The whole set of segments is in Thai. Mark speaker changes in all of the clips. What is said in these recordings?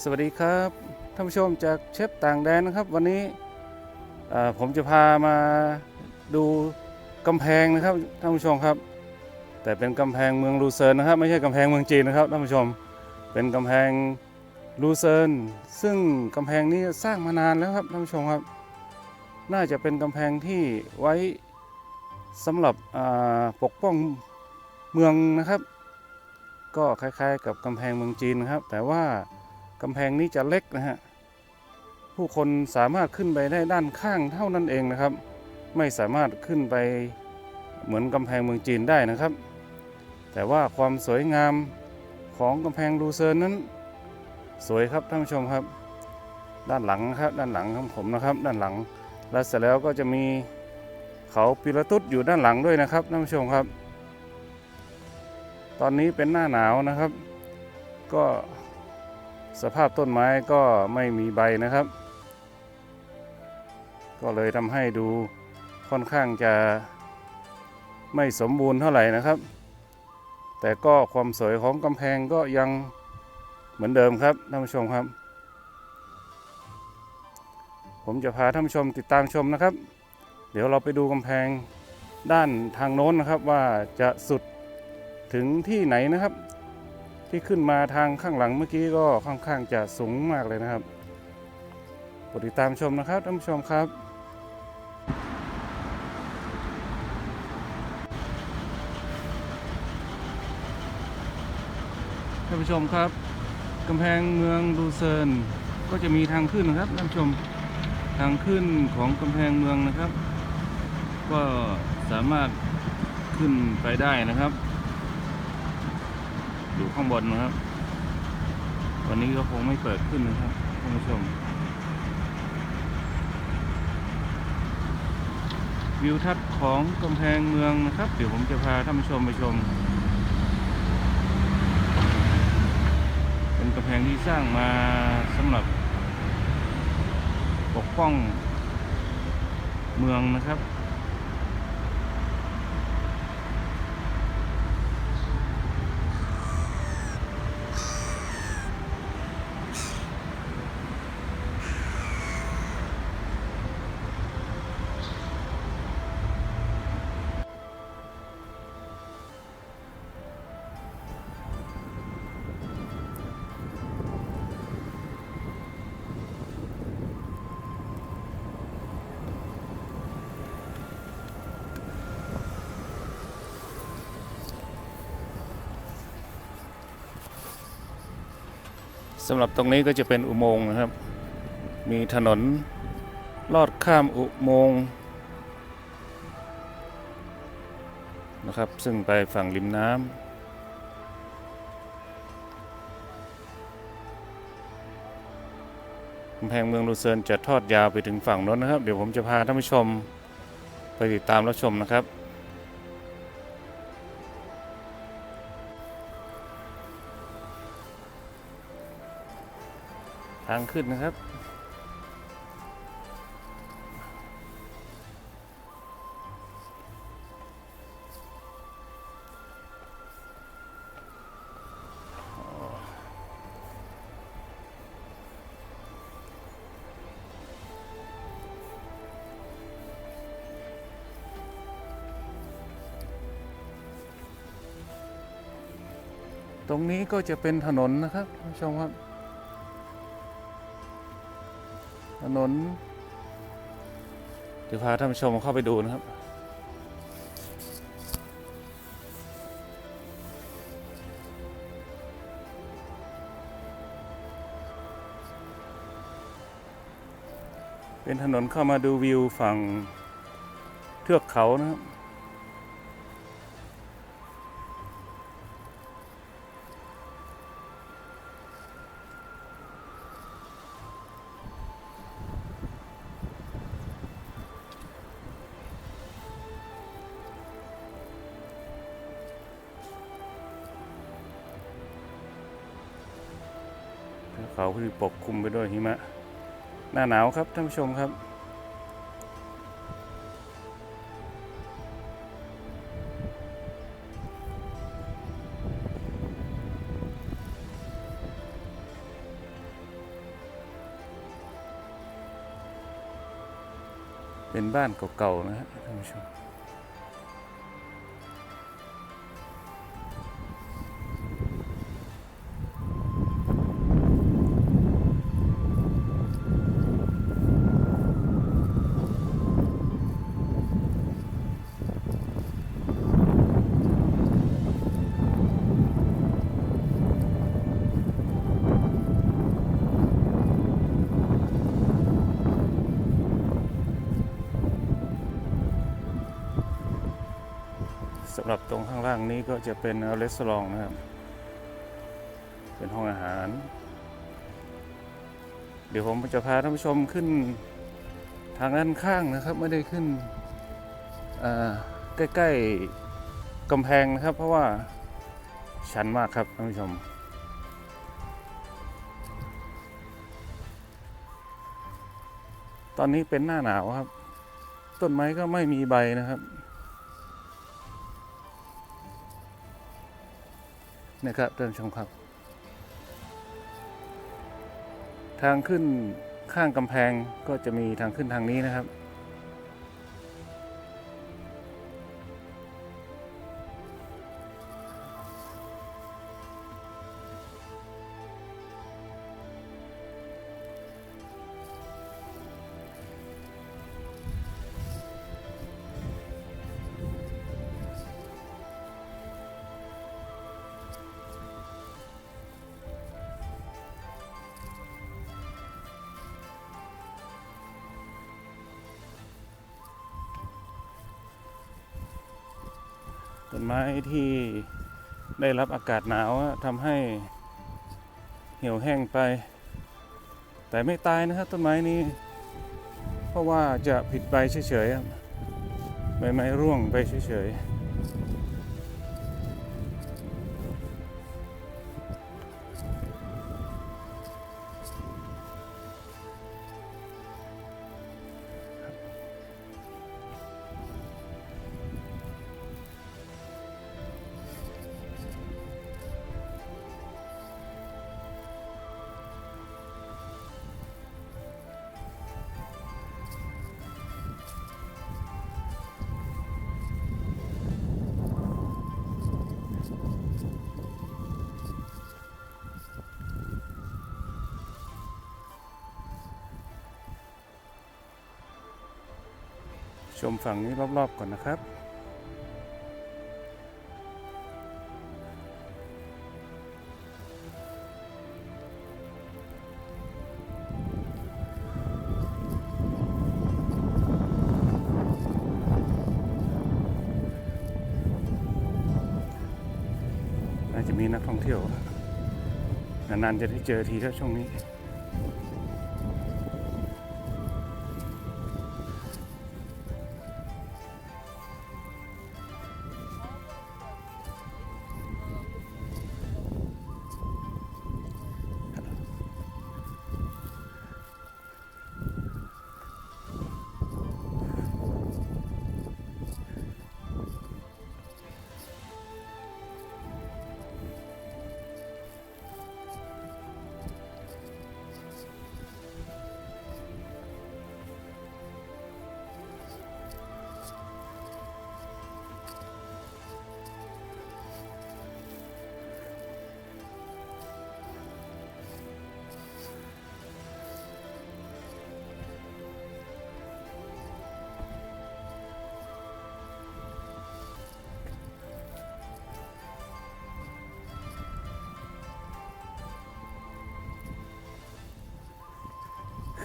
Speaker 1: สวัสดีครับท่านผู้ชมจากเชฟต่างแดนนะครับ วันนี้ผมจะพามาดูกำแพงนะครับท่านผู้ชมครับ แต่เป็นกำแพงเมืองลูเซิร์นนะครับ ไม่ใช่กำแพงเมืองจีนนะครับท่านผู้ชมเป็นกำแพงลูเซิร์นซึ่งกำแพงนี้สร้างมานานแล้วครับท่านผู้ชมครับ น่าจะเป็นกำแพงที่ไว้สำหรับปกป้องเมืองนะครับ ก็คล้ายๆ กับกำแพงเมืองจีนนะครับ แต่ว่า กำแพงนี้จะเล็กนะฮะ ผู้คนสามารถขึ้นไปได้ด้านข้างเท่านั้นเองนะครับ ไม่สามารถขึ้นไปเหมือนกำแพงเมืองจีนได้นะครับ แต่ว่าความสวยงามของกำแพงลูเซิร์นนั้น สวยครับท่านผู้ชมครับ ด้านหลังครับด้านหลังของผมนะครับ ด้านหลัง แล้วเสร็จแล้วก็จะมีเขาปิลาตุสอยู่ด้านหลังด้วยนะครับท่านผู้ชมครับ ตอนนี้เป็นหน้าหนาวนะครับ ก็ สภาพต้นไม้ก็ไม่มีใบนะครับ ก็เลยทำให้ดูค่อนข้างจะไม่สมบูรณ์เท่าไหร่นะครับ แต่ก็ความสวยของกำแพงก็ยังเหมือนเดิมครับท่านผู้ชมครับ ผมจะพาท่านผู้ชมติดตามชมนะครับ เดี๋ยวเราไปดูกำแพงด้านทางโน้นนะครับว่าจะสุดถึงที่ไหนนะครับ ที่ขึ้นมาทางข้างหลังเมื่อกี้ก็ค่อนข้างจะสูงมากเลยนะครับปรดติดตามชมนะครับท่านผู้ชมครับท่านผู้ชมครับกำแพงเมืองลูเซินก็จะมีทางขึ้นนะครับท่านผู้ชมทางขึ้นของกำแพงเมืองนะครับ ก็สามารถขึ้นไปได้นะครับ อยู่ข้างบนนะครับ วันนี้ก็คงไม่เปิดขึ้นนะครับท่านผู้ชม วิวทัศน์ของกำแพงเมืองนะครับ เดี๋ยวผมจะพาท่านผู้ชมไปชม เป็นกำแพงที่สร้างมาสำหรับปกป้องเมืองนะครับ สำหรับตรงนี้ก็จะเป็นอุโมงค์นะครับ มีถนนลอดข้ามอุโมงค์นะครับ ซึ่งไปฝั่งริมน้ำกำแพงเมืองลูเซิร์นจะทอดยาวไปถึงฝั่งโน้นนะครับ เดี๋ยวผมจะพาท่านผู้ชมไปติดตามรับชมนะครับางขึ้นนะครับตรงนี้ก็จะเป็นถนนนะครับท่านผู้ชมครับ ถนนเดี๋ยวพาท่านผู้ชมเข้าไปดูนะครับ เป็นถนนเข้ามาดูวิวฝั่งเทือกเขานะครับ เขาก็คือปกคลุมไปด้วยหิมะ หน้าหนาวครับท่านผู้ชมครับ เป็นบ้านเก่าๆนะฮะท่านผู้ชมำหรับตรงข้างล่างนี้ก็จะเป็นรีสอร์ทนะครับ เป็นห้องอาหาร เดี๋ยวผมจะพาท่านผู้ชมขึ้นทางด้านข้างนะครับ ไม่ได้ขึ้นใกล้ๆกำแพงนะครับ เพราะว่าชันมากครับท่านผู้ชม ตอนนี้เป็นหน้าหนาวครับ ต้นไม้ก็ไม่มีใบนะครับ นะครับท่านผู้ชมครับ ทางขึ้นข้างกำแพงก็จะมีทางขึ้นทางนี้นะครับ ได้รับอากาศหนาวทำให้เหี่ยวแห้งไป แต่ไม่ตายนะครับต้นไม้นี้ เพราะว่าจะผิดใบเฉยๆใบไม้ร่วงไปเฉยๆ ชมฝั่งนี้รอบๆก่อนนะครับ น่าจะมีนักท่องเที่ยวนานๆจะได้เจอทีถ้าช่วงนี้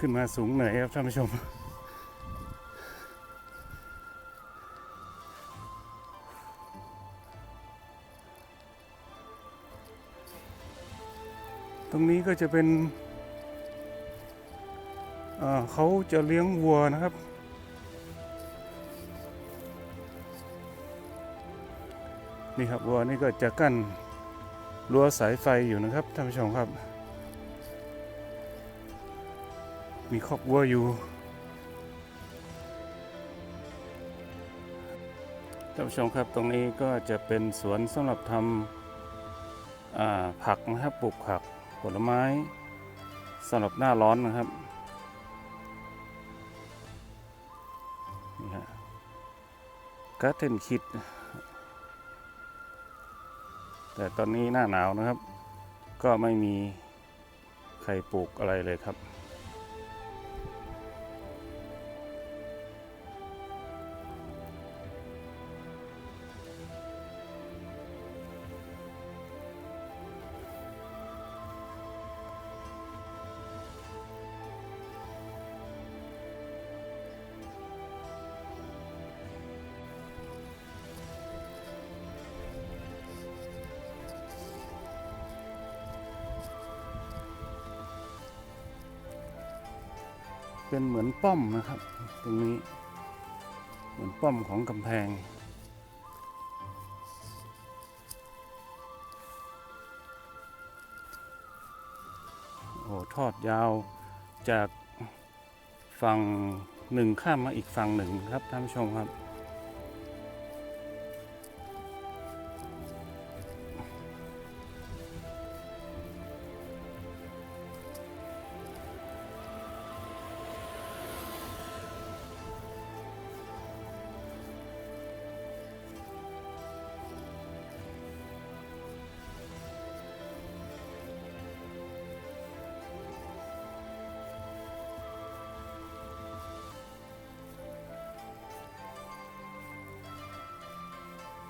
Speaker 1: ขึ้นมาสูงเหนื่อยครับท่านผู้ชม ตรงนี้ก็จะเป็นเอ่อเขาจะเลี้ยงวัวนะครับ นี่ครับวัวนี่ก็จะกั้นรั้วสายไฟอยู่นะครับท่านผู้ชมครับ มีคอกวัวอยู่ ท่านผู้ชมครับตรงนี้ก็จะเป็นสวนสำหรับทำผักนะครับปลูกผักผลไม้สำหรับหน้าร้อนนะครับกาเทนคิด แต่ตอนนี้หน้าหนาวนะครับ ก็ไม่มีใครปลูกอะไรเลยครับ เป็นเหมือนป้อมนะครับ ตรงนี้ เหมือนป้อมของกำแพง โอ้ทอดยาวจากฝั่งหนึ่งข้ามมาอีกฝั่งหนึ่งครับท่านผู้ชมครับ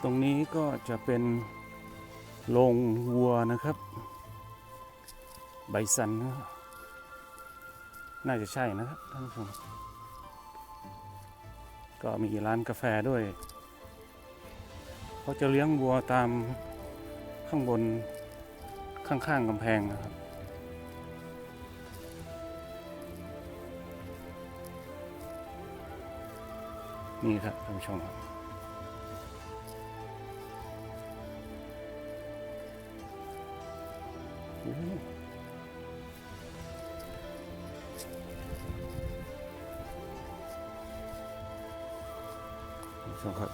Speaker 1: รงนี้ก็จะเป็นโรงวัวนะครับ ไบซัน น่าจะใช่นะครับท่านผู้ชมก็มีร้านกาแฟด้วยเขาจะเลี้ยงวัวตามข้างบนข้างๆกำแพงนะครับนี่ครับท่านผู้ชมครับ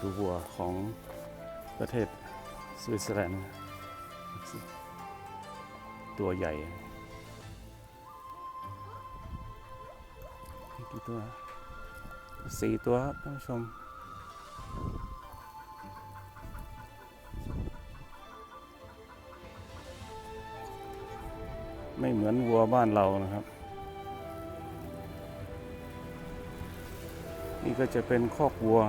Speaker 1: ชมครับดูวัวของประเทศสวิตเซอร์แลนด์ตัวใหญ่มีกี่ตัวสี่ตัวครับท่านผู้ชมไม่เหมือนวัวบ้านเรานะครับ นี่ก็จะเป็นคอกวัว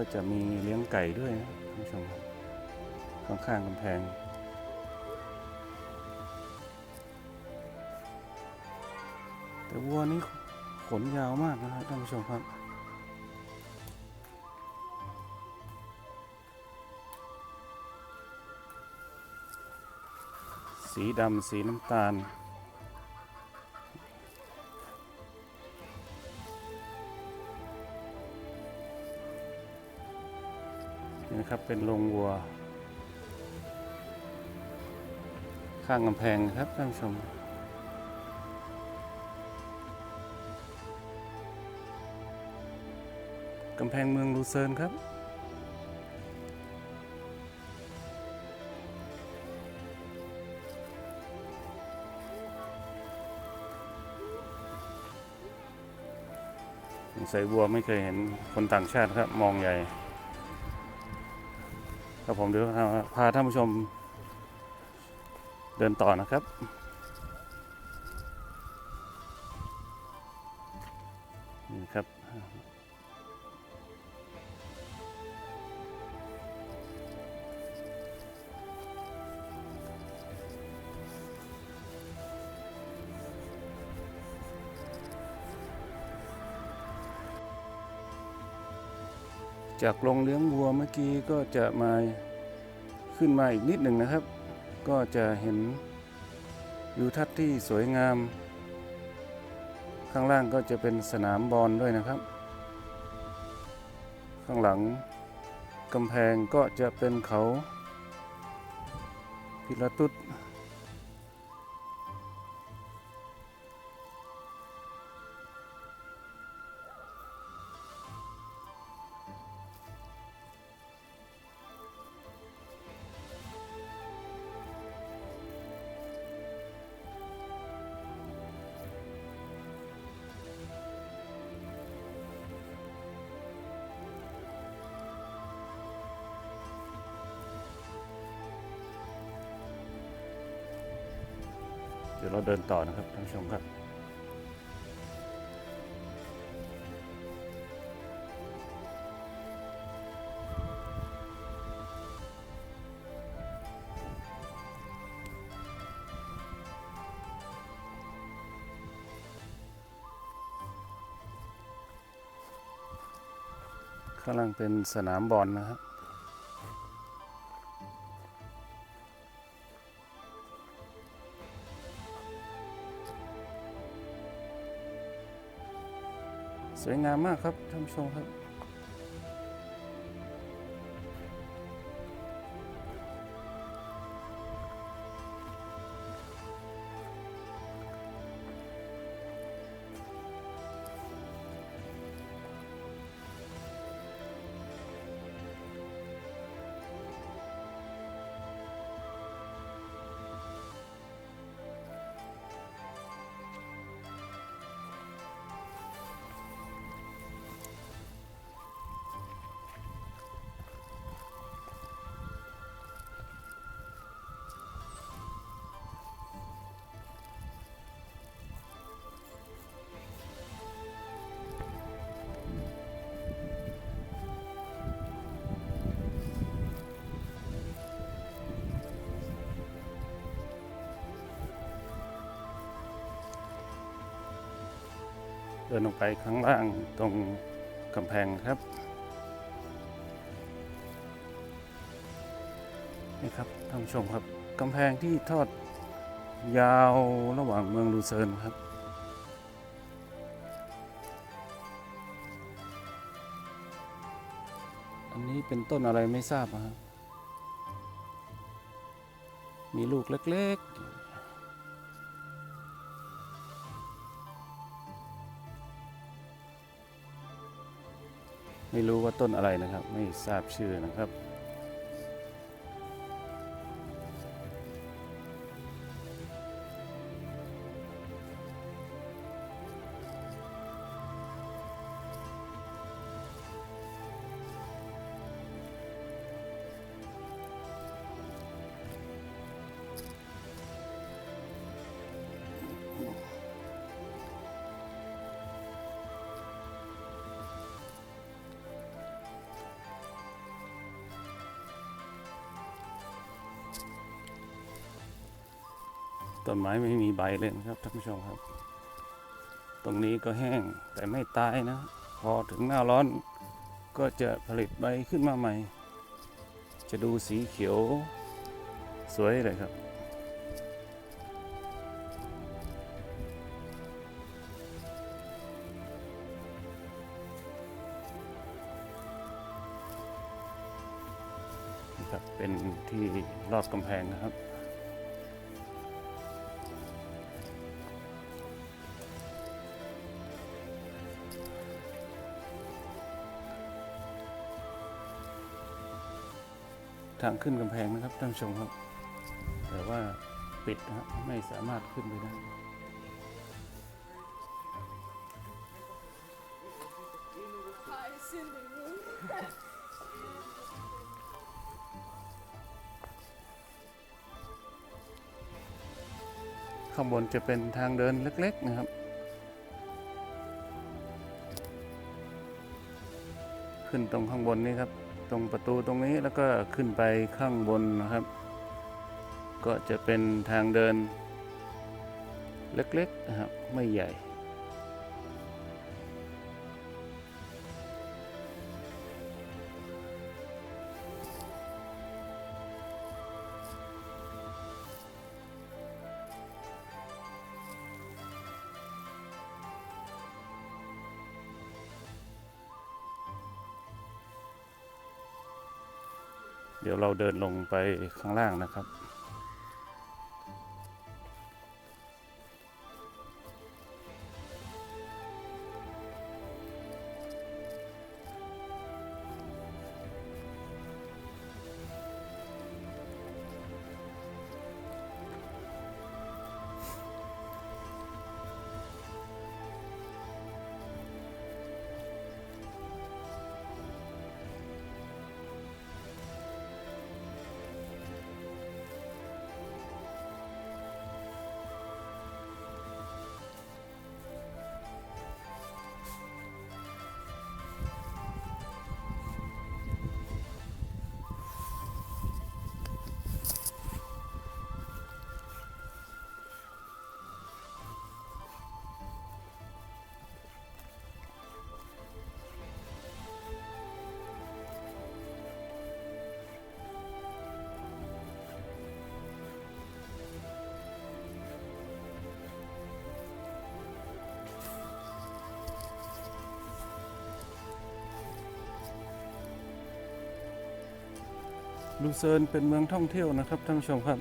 Speaker 1: ก็จะมีเลี้ยงไก่ด้วยนะท่านผู้ชมครับข้างๆกำแพงแต่วัวนี้ขนยาวมากนะครับท่านผู้ชมครับ สีดำสีน้ำตาล นะครับ เป็นโรงวัว ข้างกำแพงครับท่านชมกำแพงเมืองลูเซิร์นครับใส่วัวไม่เคยเห็นคนต่างชาติครับ มองใหญ่ ครับผมเดี๋ยวพาท่านผู้ชมเดินต่อนะครับ จากโรงเลี้ยงวัวเมื่อกี้ก็จะมาขึ้นมาอีกนิดหนึ่งนะครับ ก็จะเห็นวิวทัศน์ที่สวยงาม ข้างล่างก็จะเป็นสนามบอลด้วยนะครับ ข้างหลังกำแพงก็จะเป็นเขาพิลตุส เดินต่อนะครับท่านผู้ชมครับ ข้างล่างเป็นสนามบอลนะครับ สวยงามมากครับท่านผู้ชมครับ เดินลงไปข้างล่างตรงกำแพงครับนี่ครับท่านผู้ชมครับกำแพงที่ทอดยาวระหว่างเมืองลูเซิร์นครับ อันนี้เป็นต้นอะไรไม่ทราบครับ มีลูกเล็กๆ ไม่รู้ว่าต้นอะไรนะครับ ไม่ทราบชื่อนะครับ ต้นไม้ไม่มีใบเลยนะครับท่านผู้ชมครับ ตรงนี้ก็แห้งแต่ไม่ตายนะ พอถึงหน้าร้อนก็จะผลิตใบขึ้นมาใหม่ จะดูสีเขียวสวยเลยครับ ครับเป็นที่รอบกำแพงนะครับ ทางขึ้นกำแพงนะครับท่านผู้ชมครับ แต่ว่าปิดนะไม่สามารถขึ้นไปได้ข้างบนจะเป็นทางเดินเล็ก ๆ นะครับขึ้นตรงข้างบนนี้ครับ ตรงประตูตรงนี้แล้วก็ขึ้นไปข้างบนนะครับ ก็จะเป็นทางเดินเล็กๆนะครับไม่ใหญ่ เดี๋ยวเราเดินลงไปข้างล่างนะครับ ลูเซิร์นเป็นเมืองท่องเที่ยวนะครับท่านผู้ชมครับ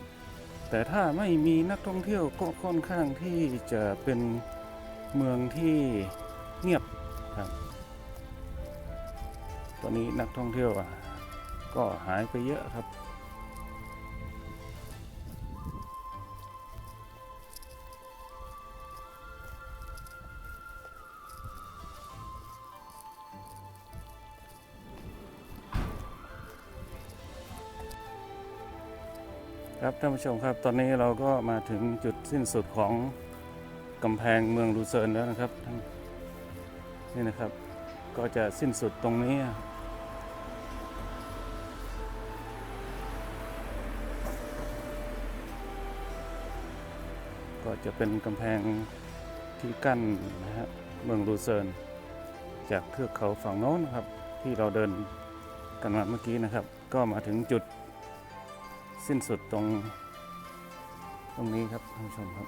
Speaker 1: แต่ถ้าไม่มีนักท่องเที่ยวก็ค่อนข้างที่จะเป็นเมืองที่เงียบครับตอนนี้นักท่องเที่ยวก็หายไปเยอะครับ ท่านผู้ชมครับ ตอนนี้เราก็มาถึงจุดสิ้นสุดของกำแพงเมืองลูเซิร์นแล้วนะครับนนี่นะครับ ก็จะสิ้นสุดตรงนี้ ก็จะเป็นกำแพงที่กั้นนะฮะเมืองลูเซิร์นจากเทือกเขาฝั่งโน้นนะครับ ที่เราเดินกันมาเมื่อกี้นะครับ ก็มาถึงจุด สิ้นสุดตรง ตรงนี้ครับท่านผู้ชมครับ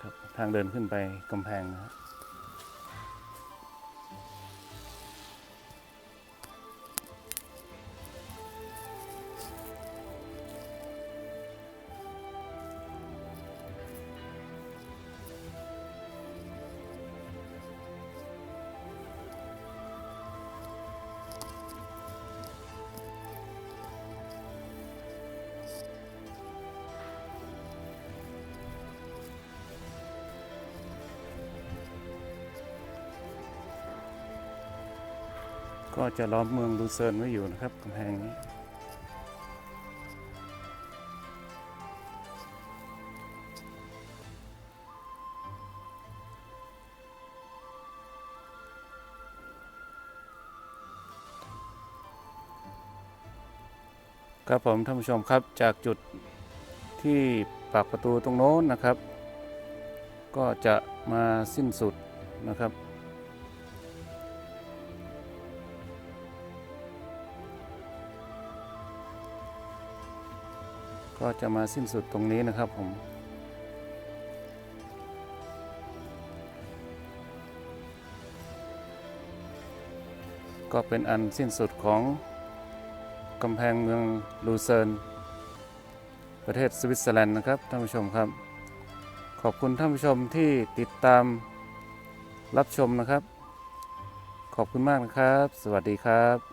Speaker 1: ครับ ทางเดินขึ้นไปกำแพงนะครับ ก็จะล้อมเมืองลูเซิร์นไว้อยู่นะครับกำแพงนี้ครับผมท่านผู้ชมครับจากจุดที่ปากประตูตรงโน้นนะครับ ก็จะมาสิ้นสุดนะครับ ก็จะมาสิ้นสุดตรงนี้นะครับผมก็เป็นอันสิ้นสุดของกำแพงเมืองลูเซิร์นประเทศสวิตเซอร์แลนด์นะครับท่านผู้ชมครับ ขอบคุณท่านผู้ชมที่ติดตามรับชมนะครับ ขอบคุณมากนะครับ สวัสดีครับ